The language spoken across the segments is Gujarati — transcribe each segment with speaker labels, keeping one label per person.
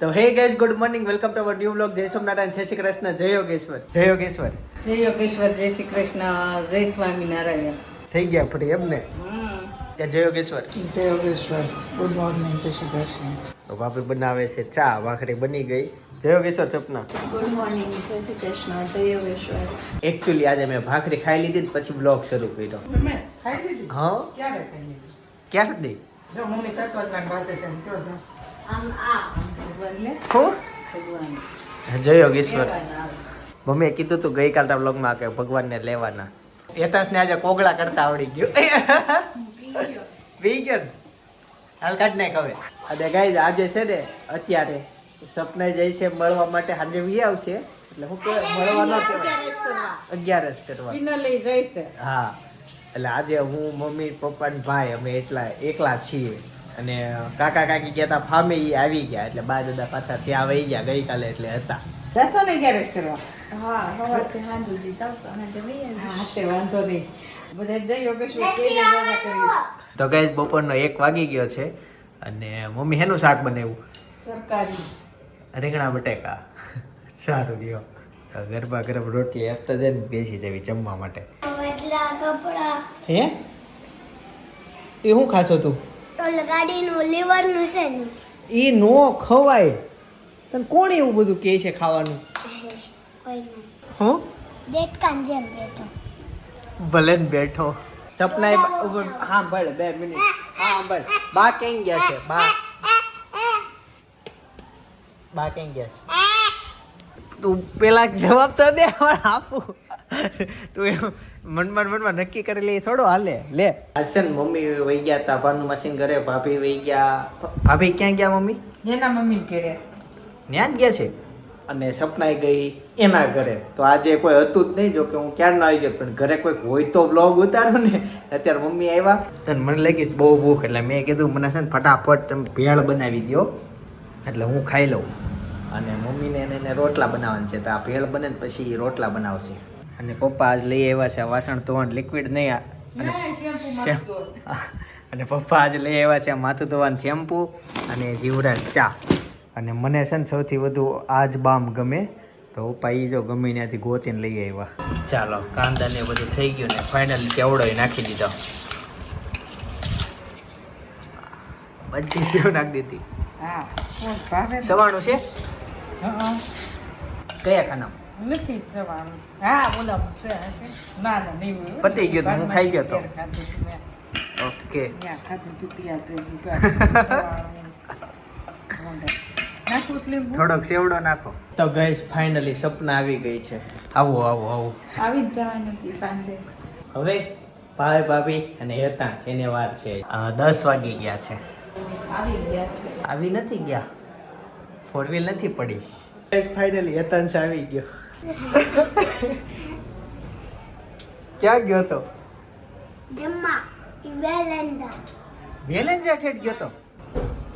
Speaker 1: તો hey guys good morning welcome to our new blog જય સોમનારાયણ જય શ્રી કૃષ્ણ જય યોગેશ્વર જય યોગેશ્વર
Speaker 2: જય યોગેશ્વર જય શ્રી કૃષ્ણ જય સ્વામિનારાયણ
Speaker 1: થઈ ગયા ફરી એમ ને?
Speaker 2: હમ.
Speaker 1: કે જય યોગેશ્વર.
Speaker 2: જય યોગેશ્વર ગુડ મોર્નિંગ જય શ્રી કૃષ્ણ.
Speaker 1: તો ભાભી બનાવે છે ચા ભાખરી બની ગઈ. જય યોગેશ્વર સપના.
Speaker 3: ગુડ મોર્નિંગ જય શ્રી કૃષ્ણ જય યોગેશ્વર.
Speaker 1: એકચ્યુઅલી આજે મેં ભાખરી ખાઈ લીધી ને પછી બ્લોગ શરૂ કર્યો.
Speaker 2: તમે ખાઈ લીધી?
Speaker 1: હા?
Speaker 2: ક્યારે ખાઈ લીધી?
Speaker 1: ક્યારે? દે
Speaker 2: જો મમ્મી તત્વજ્ઞાન પાસે છે એમ
Speaker 1: જય યોગેશ્વર. મમ્મીએ કીધું તું ગઈકાલના બ્લોગમાં કે ભગવાનને લેવાના. યથાશને આજે કોગળા કરતા આવડી ગયું. બી ગયો હાલ કાઢ નાખ હવે. અને ગાઈ આજે છે ને અત્યારે સપને જાય છે મળવા માટે સાંજે વી આવશે. એટલે હું કે મળવા ન કહેવાય. અગિયારસ કરવા.
Speaker 2: લઈ જઈશ. છે
Speaker 1: હા. એટલે આજે હું મમ્મી પપ્પા ને ભાઈ અમે એટલા એકલા છીએ. અને કાકા કાકી કહેતા ફામે એ આવી ગયા. એટલે બા દાદા પાછા ત્યાં વહી ગયા ગઈકાલે એટલે હતા.
Speaker 2: જશો ને ક્યારે કરવા
Speaker 3: હા હવારથી સાંજ સુધી ચાલતો અને તે
Speaker 2: હા તે વાંધો નહીં. બધા જય યોગેશ્વર જય કરી
Speaker 1: તો ગાઈઝ બપોરનો એક વાગી ગયો છે અને મમ્મી હેનું શાક બનાવ્યું?
Speaker 2: સરકારી.
Speaker 1: રીંગણા બટેકા. સારું ગયો. ગરબા ગરબ રોટલી આપતા ને બેસી જવી જમવા માટે. હે? એ શું ખાશો તું?
Speaker 4: તો ગાડીનું લીવરનું છે ને.
Speaker 1: એ નો ખવાય. તને કોણ એવું બધું કહે છે ખાવાનું? હું?
Speaker 4: દેડકાન જેમ બેઠો.
Speaker 1: ભલે બેઠો. સપના હા ભલે બે મિનિટ. હા ભલે. બા કેમ ગયા છે? બા. બા કેમ ગયા છે? તું પેલા જવાબ તો દે હવે આપું. તું એમ મનમાં મનમાં નક્કી કરી લે થોડો હાલે. લે. આજ ને મમ્મી વહી ગયા તા ભાનું મશીન ઘરે ભાભી વહી ગયા. ભાભી ક્યાં ગયા મમ્મી?
Speaker 2: એના મમ્મી ઘરે.
Speaker 1: ત્યાં જ ગયા છે? અને સપનાઈ ગઈ એના ઘરે. તો આજે કોઈ હતું જ નહીં જો કે હું ક્યારનો આવી ગયો પણ ઘરે કોઈક હોય તો બ્લોગ ઉતારો ને. અત્યારે મમ્મી આવ્યા. અને મને લાગી બહુ ભૂખ એટલે મેં કીધું મને છે ને ફટાફટ તમે ભેળ બનાવી દો એટલે હું ખાઈ લઉં. અને મમ્મીને એને એને રોટલા બનાવવાના છે તો આ ભેળ બને ને પછી રોટલા બનાવશે. અને પપ્પા આજ લઈ આવ્યા છે. વાસણ ધોવાનું લિક્વિડ નહીં અને પપ્પા આજ લઈ આવ્યા છે માથું ધોવાનું શેમ્પુ અને જીવડા ચા. અને મને છે ને સૌથી વધુ આ જ બામ ગમે. તો પપ્પા એ જો ગમે ત્યાંથી ગોતીને લઈ આવ્યા. ચાલો કાંદા ને બધું થઈ ગયું ને ફાઇનલી ચેવડો નાખી દીધો. બધી સેવ નાખી દીધી. સવાણું છે? કયા ખાના
Speaker 2: નથી જવાનું. હા બોલા છે. ના ના નહીં
Speaker 1: પતી ગયું હું ખાઈ ગયો તો. ઓકે? થોડોક સેવડો નાખો. તો ગઈસ ફાઇનલી સપના આવી ગઈ છે. આવો આવો આવો.
Speaker 3: આવી જ જવાનું હતી સાંજે.
Speaker 1: હવે ભાઈ ભાભી અને હેતા છે એને વાર છે. દસ વાગી ગયા છે.
Speaker 3: આવી ગયા છે.
Speaker 1: આવી નથી ગયા. ફોર વ્હીલ નથી પડી. ફાઇનલી હેતાંશ આવી ગયો. ક્યાં ગયો તો?
Speaker 4: જમવા વેલેન્ડા.
Speaker 1: વેલેન્ડા ઠેઠ ગયો તો?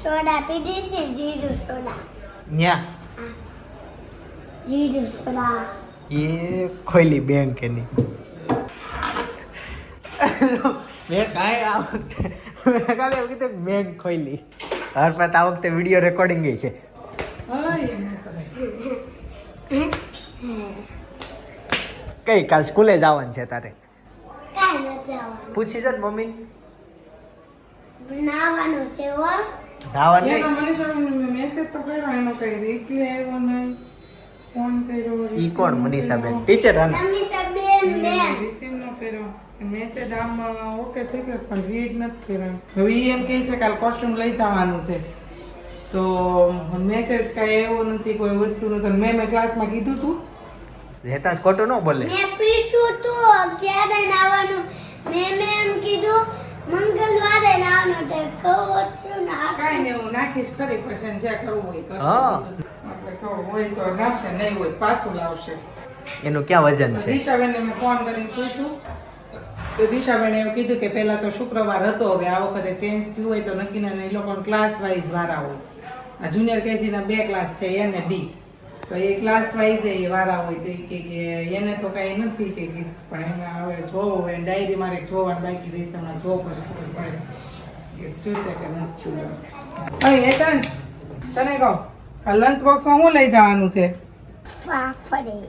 Speaker 4: સોડા પીધી હતી જીરું સોડા.
Speaker 1: ન્યા?
Speaker 4: જીરું સોડા.
Speaker 1: એ ખોલી બેંક એની મેં કાંઈ આ વખતે મેં કાલે એવું કીધું બેંક ખોલી હર્ષ આ વખતે વીડિયો રેકોર્ડિંગ છે. કઈ કાલ સ્કૂલે જવાનું છે તારે? પૂછી જો મમ્મી.
Speaker 4: નાવાનું છે હો.
Speaker 1: ધાવાનું નહીં
Speaker 2: મને શરમ મેસેજ તો કર્યો એનો કઈ રિપ્લાય આવ્યો નહીં. ફોન કર્યો
Speaker 1: ઈ કોણ મનીષાબેન? ટીચર હા?
Speaker 4: બેન
Speaker 2: રિસીવ ન કર્યો. મેસેજ આમ ઓકે થઈ ગયો પણ રીડ નથી કર્યો. હવે ઈ એમ કહે છે કાલ કોસ્ટ્યુમ લઈ જવાનું છે. તો મેસેજ કાંઈ એવો નથી કોઈ વસ્તુ નથી. મેં મેં ક્લાસમાં કીધું તું
Speaker 1: રહેતા ખોટું ન બોલે.
Speaker 4: મેં પીશું તું ક્યારે નાવાનું? મેં મેં એમ કીધું મંગળવારે નાવાનું તે કહું છું ને
Speaker 2: કાઈ ને નહીં હું નાખીશ ખરી પછી જે કરવું હોય કરશે. આપણે કહું હોય તો નાખશે નહીં હોય પાછું લાવશે.
Speaker 1: એનું ક્યાં વજન છે?
Speaker 2: દિશાબેનને મેં ફોન કરીને પૂછ્યું. તો દિશાબેને એવું કીધું કે પહેલા તો શુક્રવાર હતો હવે આ વખતે ચેન્જ થયું હોય તો નક્કી ના એ લોકો ક્લાસ વાઇઝ વાળા હોય. આ જુનિયર કેજીના બે ક્લાસ છે એ ને બી તો એ ક્લાસ વાઇઝ એ વારા હોય તો કે કે એને તો કાંઈ નથી કે કીધું પણ એને હવે જોવું હોય ડાયરી મારે જોવાનું બાકી દઈશ હમણાં જો પછી ખબર પડે. કે શું છે કે નથી છું. એ તંચ તને કહો આ લંચ બોક્સમાં શું લઈ જવાનું છે?
Speaker 4: ફાફડી.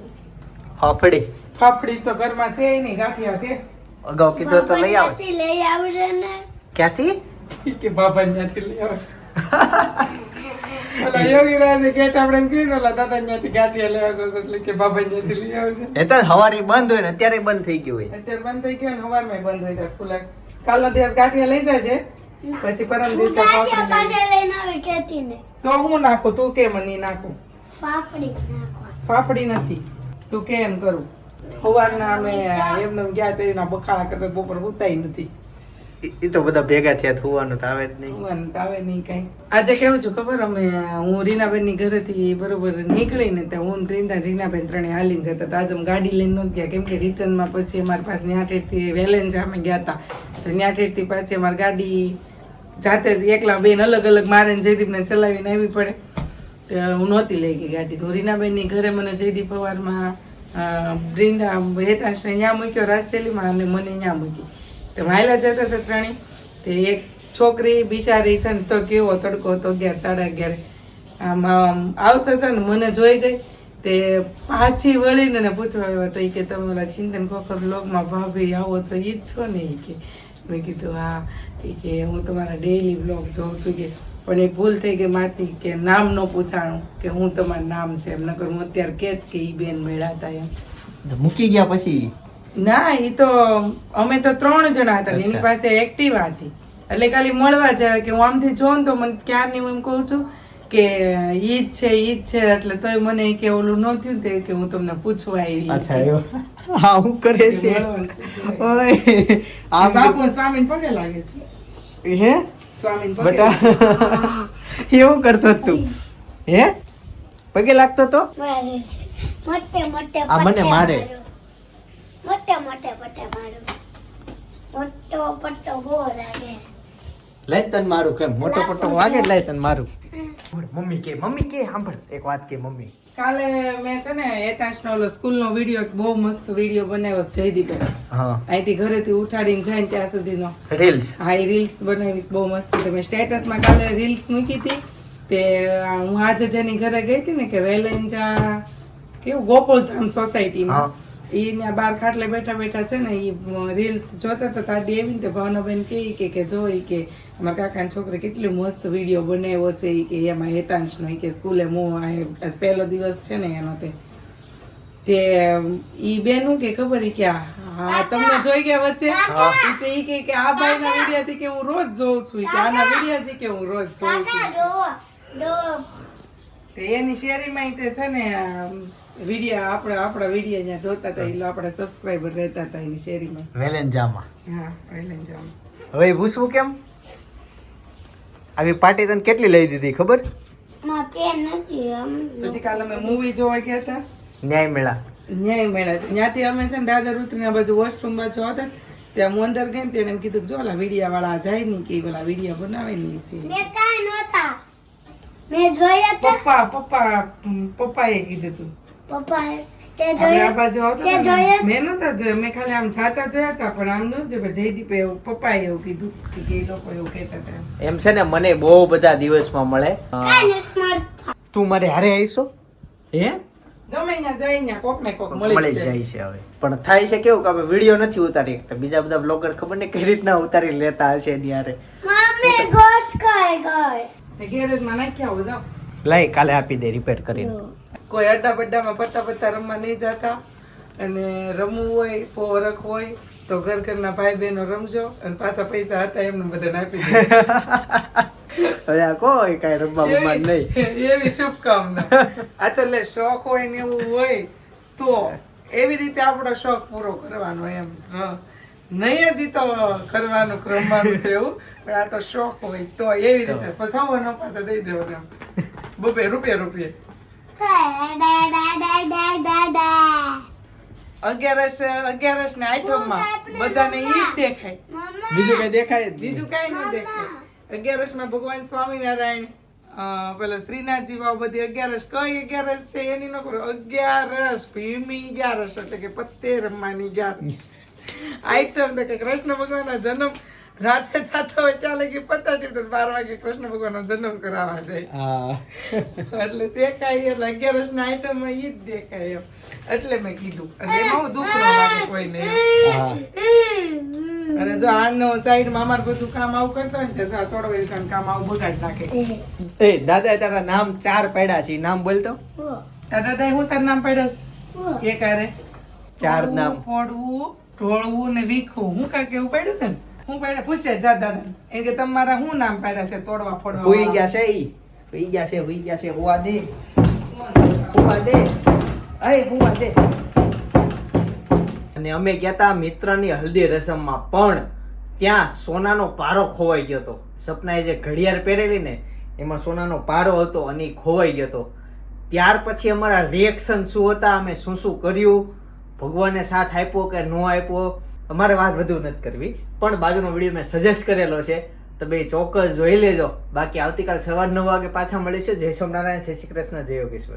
Speaker 1: ફાફડી?
Speaker 2: ફાફડી તો ઘરમાં છે નહીં ગાંઠિયા છે.
Speaker 1: અગાઉ કીધું તો લઈ આવ.
Speaker 4: લઈ આવજે ને.
Speaker 1: ક્યાંથી?
Speaker 2: કે બાબા ત્યાંથી લઈ આવશે.
Speaker 1: બંધ હોય ને અત્યારે બંધ થઈ ગયું હોય.
Speaker 2: અત્યારે બંધ થઈ ગયું ને સવારમાં બંધ હોય ત્યાં સ્કૂલ કાલનો દિવસ ગાંઠિયા લઈ જશે પછી પરમ દિવસે તો હું નાખું તું કેમ નહીં નાખું?
Speaker 4: ફાફડી
Speaker 2: ફાફડી નથી. તું કેમ કરું? સવારના અમે એમને ગયા તો એના બખાડા કરતા બપોર ઉતાઈ નથી.
Speaker 1: એ તો બધા ભેગા થયા થવાનું તો આવે જ નહીં.
Speaker 2: થવાનું તો આવે નહીં કઈ. આજે કેવું છું ખબર? અમે, હું રીનાબેનની ઘરેથી બરોબર નીકળીને ત્યાં હું રીના રીનાબેન ત્રણે હાલીને જતા હતા. આજે ગાડી લઈને નહોતી ગયા. કેમ કે રિટર્નમાં પછી અમારી પાસે ન્યાઠેડથી વેલેન્જ અમે ગયા હતા તો ન્યાઠેડથી પાછી અમારી ગાડી જાતે એકલા બેન અલગ અલગ મારે જયદીપને ચલાવીને આવી પડે. તો હું નહોતી લઈ ગઈ ગાડી. તો રીનાબેનની ઘરે મને જયદીપ પવારમાં બ્રિંદા હેતાંશને ત્યાં મૂક્યો, રાજશૈલીમાં અને મને ત્યાં મૂકી તો માયલા જતા હતા ત્રણેય તે એક છોકરી બિચારી છે ને તો કેવો તડકો હતો અગિયાર, સાડા અગિયાર. આમ આવતા હતા ને મને જોઈ ગઈ. તે પાછી વળીને ને પૂછવા આવ્યા તો એ કે તમે ઓલા ચિંતન ખોખર બ્લોગમાં ભાભી આવો છો એ જ છો ને એ કે? મેં કીધું, હા. એ કે, હું તમારા ડેઈલી બ્લોગ જોઉં છું કે. પણ એ ભૂલ થઈ ગઈ માથી કે નામ ન પૂછાણું, કે હું તમારું નામ છે એમ. નકર હું અત્યારે કે એ બેન મેળાતા એમ.
Speaker 1: મૂકી ગયા પછી?
Speaker 2: ના એ તો અમે તો ત્રણ જણા હતા એની પાસે એક્ટિવા હતી. એટલે ખાલી મળવા જાય કે હું આમથી જોઉં ને તો મને ક્યારની હું એમ કહું છું કે ઈ જ છે ઈ જ છે એટલે તોય મને કે ઓલું ન થયું તે કે હું તમને પૂછવા આવી
Speaker 1: અચ્છા એવો. હા હું કરે છે? ઓય આ
Speaker 2: બાપુ સ્વામીને પગે લાગે છે.
Speaker 1: હે?
Speaker 2: સ્વામીને પગે
Speaker 1: બટા એવું કરતો તું. હે? પગે લાગતો તો?
Speaker 4: મારે છે. મોટે મોટે
Speaker 1: આ મને મારે.
Speaker 4: મારું. મોટા પટ્ટા મારું. મોટો પટ્ટો બહુ લાગે.
Speaker 1: લઈ તન મારું કેમ? મોટો પટ્ટો વાગે લઈ તન મારું. મમ્મી કે મમ્મી કે સાંભળ એક વાત કે મમ્મી.
Speaker 2: કાલે મેં છે ને હેતાંશનો ઓલો સ્કૂલનો વીડિયો બહુ મસ્ત વીડિયો બનાવ્યો છે જયદીપે.
Speaker 1: હા.
Speaker 2: અહીંથી ઘરેથી ઉઠાડીને જાય ને ત્યાં સુધીનો.
Speaker 1: રીલ્સ.
Speaker 2: હા એ રીલ્સ બનાવીશ બહુ મસ્ત છે. મેં સ્ટેટસમાં કાલે રીલ્સ મૂકી હતી તે હું આજે જેની ઘરે ગઈ હતી ને કે વેલેન્જા કેવું? ગોકુળધામ સોસાયટીમાં એ ત્યાં બાર ખાટલે બેઠા બેઠા છે ને એ રીલ્સ જોતા તો તાડી આવીને તે ભાવનાબેન કહે કે કે જો એ કે અમારા કાકાના છોકરે કેટલો મસ્ત વીડિયો બનાવ્યો છે એ કે એમાં હેતાંશનો એ કે સ્કૂલે હું પહેલો દિવસ છે ને એનો તે. તે ઈ બેનું કે ખબર કે હા તમને જોઈ ગયા વચ્ચે? તે ઈ કે કે આ ભાઈના વીડિયો થી કે હું રોજ જોઉં છું કે આના વીડિયો થી કે હું રોજ જોઉં છું. તે એની શેરીમાં તે છે ને વીડિયો આપણે આપણા વીડિયો અહીંયા જોતા હતા એટલે આપણા સબસ્ક્રાઈબર રહેતા હતા એની શેરીમાં.
Speaker 1: વેલેન્જામાં
Speaker 2: હા વેલેન્જામાં
Speaker 1: હવે ભૂસવું પૂછવું કેમ? આવી પાર્ટી તને કેટલી લઈ દીધી ખબર?
Speaker 2: પછી કાલે અમે મૂવી જોવા ગયા હતા.
Speaker 1: ન્યાય મેળા.
Speaker 2: ન્યાય મેળા. ત્યાંથી અમે છે ને દાદા ઋતુની આ બાજુ વોશરૂમ બાજુ હતા. ત્યાં હું અંદર ગઈ ને તેને એમ કીધું કે જો ઓલા વિડીયા વાળા જાય નહીં કે ઓલા વિડીયા બનાવે નહીં છે
Speaker 4: હતા
Speaker 2: પપ્પા પપ્પા પપ્પાએ કીધું તું.
Speaker 4: પપ્પા?
Speaker 2: મેં નતા જોયા. મેં ખાલી આમ જોયા હતા પણ આમ ન જોયા. જયદીપે એવું પપ્પાએ એવું કીધું કે કે એ લોકો એવું કહેતા હતા.
Speaker 1: એમ છે ને મને બહુ બધા દિવસમાં મળે.
Speaker 4: કાંઈ નથી મળતા
Speaker 1: તું મારે હારે આવીશો? હે?
Speaker 2: ગમે ત્યાં જાય ત્યાં કોક ને કોક
Speaker 1: મળી
Speaker 2: મળી
Speaker 1: જ
Speaker 2: જાય.
Speaker 1: જાય છે હવે. પણ થાય છે કેવું કે આપણે વીડિયો નથી ઉતારી શકતા. બીજા બધા બ્લોગર ખબર ને કઈ રીતના ઉતારી લેતા હશે એની હારે. લઈ કાલે આપી દે રિપેર કરીને.
Speaker 2: કોઈ અડ્ડા બડ્ડામાં પત્તા પત્તા રમવા નહીં જતા અને રમવું હોય પોરખ હોય તો ઘર ઘરના ભાઈ બહેનો રમજો અને પાછા પૈસા હતા એમને બધાને આપી દે.
Speaker 1: હવે કોઈ કાંઈ રમવા બમવા નહીં.
Speaker 2: એવી શુભકામના. આ તો લે શોખ હોય ને એવું હોય તો એવી રીતે આપણો શોખ પૂરો કરવાનો એમ. નહીં જ તો કરવાનું રમવાનું એવું પણ આ તો શોખ હોય તો એવી રીતે. સૌનો પાછા દઈ દેવાના બબે રૂપિયા રૂપિયા. અગિયારસ અગિયારસ ને આઠમમાં. બધાને ઈ જ દેખાય.
Speaker 1: બીજું કઈ દેખાય
Speaker 2: બીજું કઈ ન દેખાય. અગિયારસમાં ભગવાન સ્વામિનારાયણ પેલો શ્રીનાથજી વાવ બધી અગિયારસ. કઈ અગિયારસ છે એની નોકરો અગિયારસ ભીમી અગિયારસ એટલે કે પત્તે રમવાની અગિયારસ. આઈટમ તો કે કૃષ્ણ ભગવાનના જન્મ રાતે થતો હોય ત્યાં લગી પતા ટીપતો બાર વાગે કૃષ્ણ ભગવાનનો જન્મ કરાવવા જાય. એટલે દેખાય એટલે અગિયારસ ના આઈટમમાં ઈ જ દેખાય એમ. એટલે મેં કીધું. અને એમાં હું દુઃખ ન લાગે કોઈને. અને જો આનો સાઈડમાં અમાર બધું કામ આવું કરતા હોય ને જો આ તોડવા કામ કામ આવું બગાડ નાખે.
Speaker 1: એ દાદા તારા નામ ચાર પડ્યા છે નામ બોલતો
Speaker 2: દાદા તાઈ હું તારું નામ પાડ્યાસ કે કારે?
Speaker 1: ચાર નામ.
Speaker 2: ફોડવું ઢોળવું ને વીખવું. હું કાંઈક એવું પડ્યું છે ને? હું પાડ્યા પૂછે જા દાદા. એમ કે તમારા શું નામ પાડ્યા છે તોડવા ફોડવા
Speaker 1: હોઈ ગયા છે ઈ. હોઈ ગયા છે હોઈ ગયા છે હોવા દે. હોવા દે. અય હોવા દે. અને અમે ગયા તા મિત્રની હલ્દી રસમમાં પણ ત્યાં સોનાનો પારો ખોવાઈ ગયો હતો. સપનાએ જે ઘડિયાળ પહેરેલી ને એમાં સોનાનો પારો હતો અને ખોવાઈ ગયો હતો. ત્યાર પછી અમારા રિએક્શન શું હતા? અમે શું શું કર્યું? ભગવાને સાથ આપ્યો કે ન આપ્યો? અમારે વાત વધુ નથી કરવી, પણ બાજુનો વીડિયો મેં સજેસ્ટ કરેલો છે. તમે ચોક્કસ જોઈ લેજો. બાકી આવતીકાલ સવાર નવ વાગે પાછા મળીશું. જય સોમનારાયણ જય શ્રી કૃષ્ણ, જય યોગેશ્વર.